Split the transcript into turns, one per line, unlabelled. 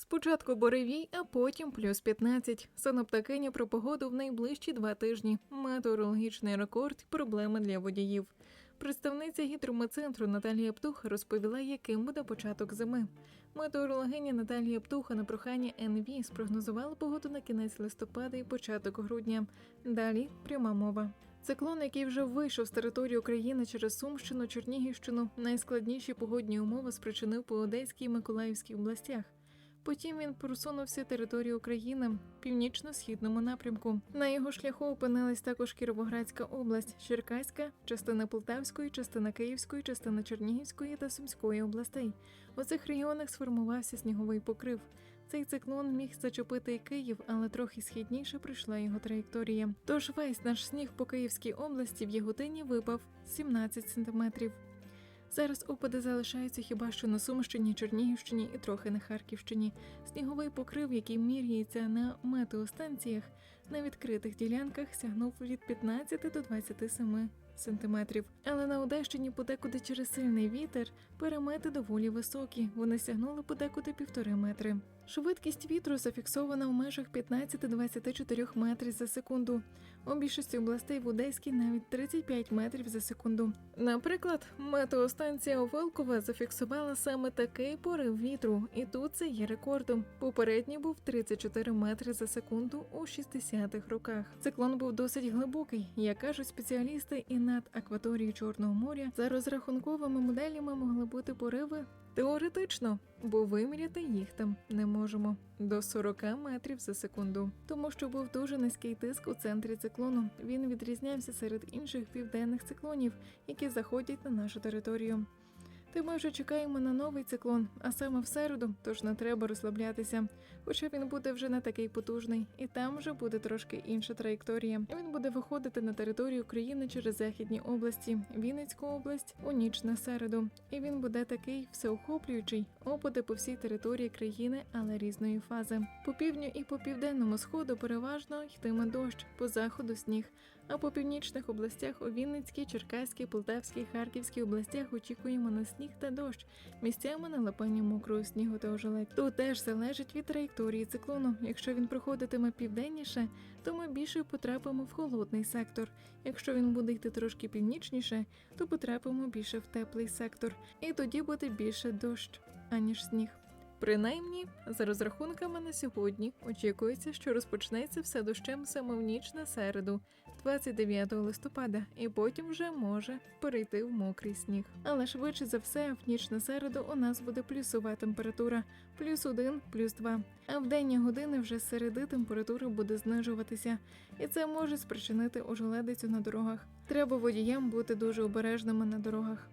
Спочатку буревій, а потім плюс 15. Синоптикиня про погоду в найближчі два тижні. Метеорологічний рекорд, проблеми для водіїв. Представниця гідромецентру Наталія Птуха розповіла, яким буде початок зими. Метеорологиня Наталія Птуха на прохання НВ спрогнозувала погоду на кінець листопада і початок грудня. Далі пряма мова. Циклон, який вже вийшов з території України через Сумщину, Чернігівщину, найскладніші погодні умови спричинив по Одеській і Миколаївській областях. Потім він просунувся територію України північно-східному напрямку. На його шляху опинилась також Кіровоградська область, Черкаська, частина Полтавської, частина Київської, частина Чернігівської та Сумської областей. У цих регіонах сформувався сніговий покрив. Цей циклон міг зачепити і Київ, але трохи східніше прийшла його траєкторія. Тож весь наш сніг по Київській області в Яготині випав 17 сантиметрів. Зараз опади залишаються хіба що на Сумщині, Чернігівщині і трохи на Харківщині. Сніговий покрив, який міряється на метеостанціях, на відкритих ділянках сягнув від 15 до 27 сантиметрів. Але на Одещині подекуди через сильний вітер перемети доволі високі. Вони сягнули подекуди півтори метри. Швидкість вітру зафіксована в межах 15-24 метрів за секунду. У більшості областей в Одеській навіть 35 метрів за секунду. Наприклад, метеостанція Овелкове зафіксувала саме такий порив вітру, і тут це є рекордом. Попередній був 34 метри за секунду у 60-х роках. Циклон був досить глибокий, як кажуть спеціалісти, і над акваторією Чорного моря за розрахунковими моделями могли бути пориви. Теоретично, бо виміряти їх там не можемо до 40 метрів за секунду, тому що був дуже низький тиск у центрі циклону. Він відрізнявся серед інших південних циклонів, які заходять на нашу територію. Та ми вже чекаємо на новий циклон, а саме в середу, тож не треба розслаблятися. Хоча він буде вже не такий потужний, і там вже буде трошки інша траєкторія. Він буде виходити на територію України через західні області, Вінницьку область у ніч на середу. І він буде такий всеохоплюючий, опади по всій території країни, але різної фази. По півдню і по південному сходу переважно йтиме дощ, по заходу сніг. А по північних областях у Вінницькій, Черкаській, Полтавській, Харківській областях очікуємо на сніг та дощ. Місцями налипання мокрого снігу та ожеледь. Тут теж залежить від траєкторії циклону. Якщо він проходитиме південніше, то ми більше потрапимо в холодний сектор. Якщо він буде йти трошки північніше, то потрапимо більше в теплий сектор. І тоді буде більше дощ, аніж сніг. Принаймні, за розрахунками на сьогодні, очікується, що розпочнеться все дощем саме в ніч на середу, 29 листопада, і потім вже може перейти в мокрий сніг. Але швидше за все, в ніч на середу у нас буде плюсова температура, плюс 1, плюс 2. А в денні години вже з середи температура буде знижуватися, і це може спричинити ожеледицю на дорогах. Треба водіям бути дуже обережними на дорогах.